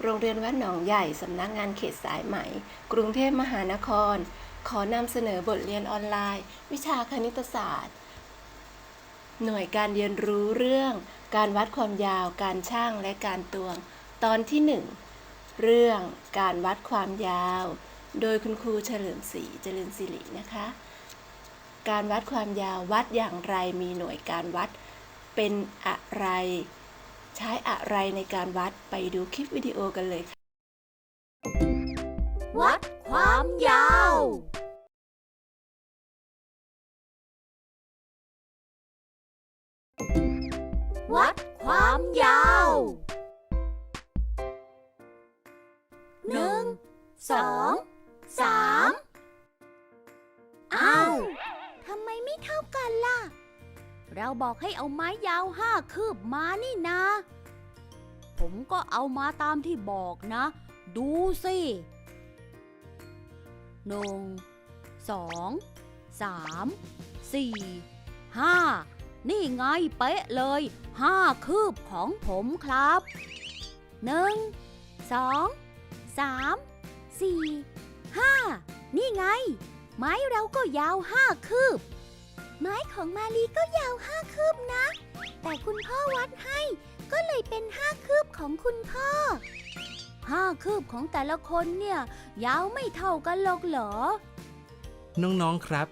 โรงเรียนวัดหนองใหญ่ สำนักงานเขตสายไหม กรุงเทพมหานคร ขอนำเสนอบทเรียนออนไลน์ วิชาคณิตศาสตร์ หน่วยการเรียนรู้เรื่อง การวัดความยาว การช่างและการตวง ตอนที่ 1 เรื่องการวัดความยาว โดยคุณครูเฉลิมศรีเจริญศิรินะคะ การวัดความยาววัดอย่างไรมีหน่วยการวัดเป็นอะไร ใช้อะไรในการวัดไปดูคลิปวิดีโอกันเลยค่ะ วัดความยาววัดความยาวหนึ่งสอง เราบอกให้เอาไม้ยาวห้าคืบมานี่นะ ผมก็เอามาตามที่บอกนะ ดูสิหนึ่งสองสามสี่ห้านี่ไงเป๊ะเลยห้าคืบของผมครับหนึ่งสองสามสี่ห้านี่ไง ไม้เราก็ยาวห้าคืบ ไม้ของมาลีก็ยาวห้าคืบนะ แต่คุณพ่อวัดให้ ก็เลยเป็นห้าคืบของคุณพ่อห้าคืบของแต่ละคนเนี่ย ยาวไม่เท่ากันหรอกเหรอ น้องๆครับ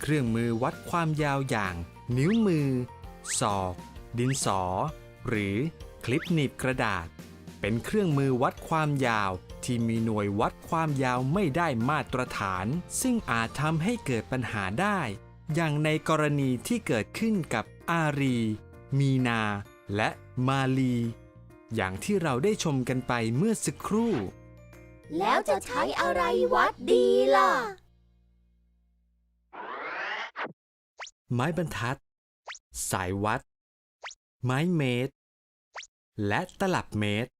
เครื่องมือวัดความยาวอย่าง นิ้วมือ ศอก ดินสอ หรือคลิปหนีบกระดาษ เป็นเครื่องมือวัดความยาวที่มีหน่วยวัดความยาวไม่ได้มาตรฐาน ซึ่งอาจทำให้เกิดปัญหาได้ อย่างในกรณีที่เกิดขึ้นกับอารี มีนา และมาลี อย่างที่เราได้ชมกันไปเมื่อสักครู่ แล้วจะใช้อะไรวัดดีล่ะ ไม้บรรทัด สายวัด ไม้เมตร และตลับเมตร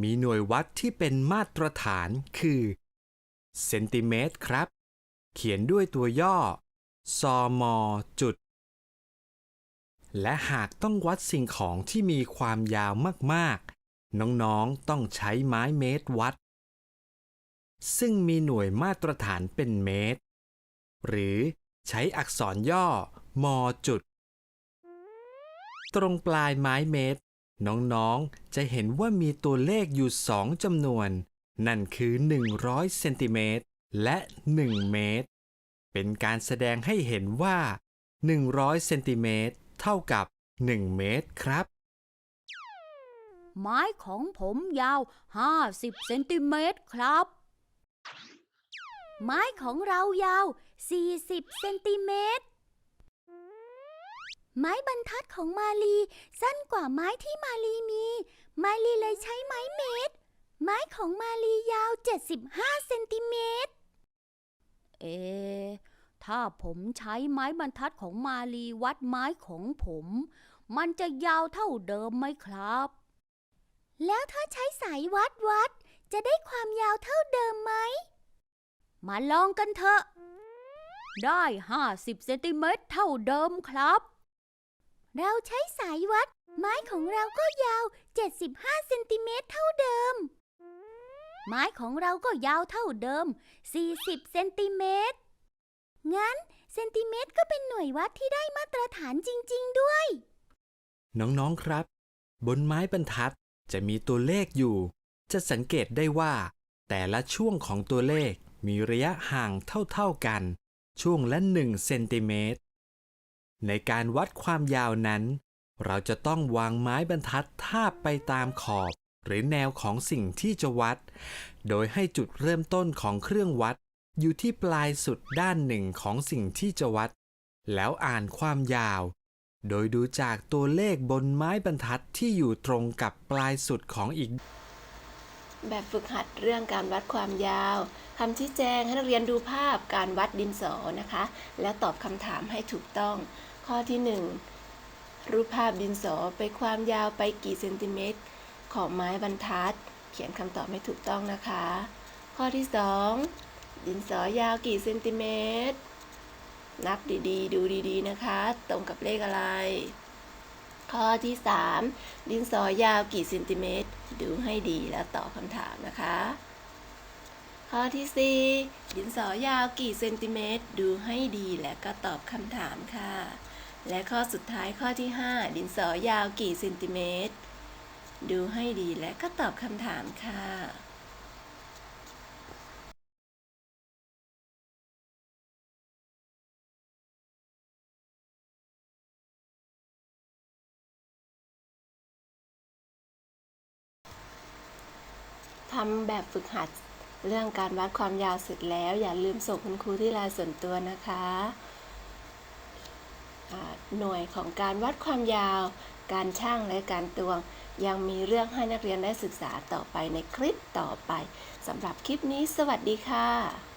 มีหน่วยวัดที่เป็นมาตรฐานคือ เซนติเมตรครับ เขียนด้วยตัวย่อ ซอมอจุด และหากต้องวัดสิ่งของที่มีความยาวมากๆ น้องๆต้องใช้ไม้เมตรวัด ซึ่งมีหน่วยมาตรฐานเป็นเมตร หรือใช้อักษรย่อมอจุด ตรงปลายไม้เมตร น้องๆจะเห็นว่ามีตัวเลขอยู่สองจำนวน นั่นคือ 100 เซนติเมตรและ 1 เมตร เป็นการแสดงให้เห็นว่า 100 เซนติเมตรเท่ากับ 1 เมตรครับ ไม้ของผมยาว 50 เซนติเมตรครับ ไม้ของเรายาว 40 เซนติเมตร ไม้บรรทัดของมาลี สั้นกว่าไม้ที่มาลีมี มาลีเลยใช้ไม้เมตร ไม้ของมาลียาว 75 เซนติเมตร เอะถ้าผมใช้ไม้บรรทัดของมาลีวัดไม้ของผม มันจะยาวเท่าเดิมไหมครับ แล้วถ้าใช้สายวัดวัด จะได้ความยาวเท่าเดิมไหม มาลองกันเถอะ ได้50เซนติเมตรเท่าเดิมครับ เราใช้สายวัด ไม้ของเราก็ยาว 75เซนติเมตรเท่าเดิม ไม้ของเราก็ยาวเท่าเดิม 40 เซนติเมตร งั้นเซนติเมตรก็เป็นหน่วยวัดที่ได้มาตรฐานจริง ๆด้วย น้องๆครับ บนไม้บรรทัดจะมีตัวเลขอยู่ จะสังเกตได้ว่า แต่ละช่วงของตัวเลขมีระยะห่างเท่าๆกัน ช่วงละ1เซนติเมตร ในการวัดความยาวนั้น เราจะต้องวางไม้บรรทัดทาบไปตามขอบ หรือแนวของสิ่งที่จะวัด โดยให้จุดเริ่มต้นของเครื่องวัด อยู่ที่ปลายสุดด้านหนึ่งของสิ่งที่จะวัด แล้วอ่านความยาว โดยดูจากตัวเลขบนไม้บรรทัดที่อยู่ตรงกับปลายสุดของอีก แบบฝึกหัดเรื่องการวัดความยาวคำชี้แจงให้นักเรียนดูภาพการวัดดินสอนะคะ แล้วตอบคำถามให้ถูกต้อง ข้อที่ 1รูปภาพดินสอไปความยาวไปกี่เซนติเมตร ของไม้บรรทัด เขียนคำตอบให้ถูกต้องนะคะ ข้อที่ 2 ดินสอยาวกี่เซนติเมตร นับดีๆ ดูดีๆนะคะ ตรงกับเลขอะไร ข้อที่ 3 ดินสอยาวกี่เซนติเมตร ดูให้ดีแล้วตอบคำถามนะคะ ข้อที่ 4 ดินสอยาวกี่เซนติเมตร ดูให้ดีและก็ตอบคำถามค่ะและข้อสุดท้ายข้อที่ 5 ดินสอยาวกี่เซนติเมตร ดูให้ดีและก็ตอบคำถามค่ะทำแบบฝึกหัดเรื่องการวัดความยาวเสร็จแล้ว อย่าลืมส่งคุณครูที่ไลน์ส่วนตัวนะคะ หน่วยของการวัดความยาว การช่างและการตวง ยังมีเรื่องให้นักเรียนได้ศึกษาต่อไปในคลิปต่อไปสำหรับคลิปนี้ สวัสดีค่ะ